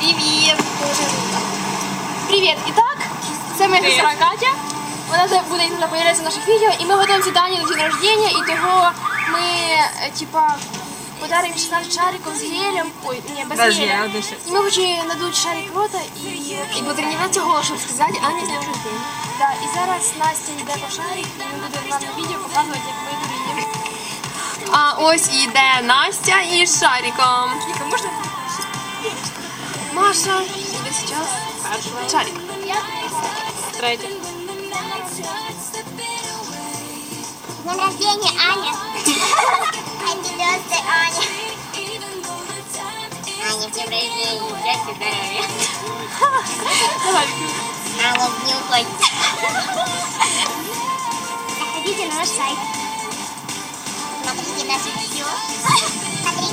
Привіт! Привіт! І так, це моя сестра Катя. Вона буде іноді появлятися в наших відео, і ми готуємося Дані на день рождения, і того ми, е, типа, подаримо 16 шариків з гелем. Ой, ні, без, геля. І ми хочемо надуть шарик в рота і... І потренуватися голосом сказати, Аня з днем рождения. Да, і зараз Настя йде по шарик, і ми будемо вам на відео показувати, як ми дуріємо. А ось іде Настя із шариком. Віка, можна? Маша тебе буде зараз шарик. Третє. С днем рождения, Аня. Happy birthday, Аня. Аня, с днем рождения. Счастья, здоровья. Аня, не уходите. Заходите на наш сайт. Смотрите наше видео. Смотрите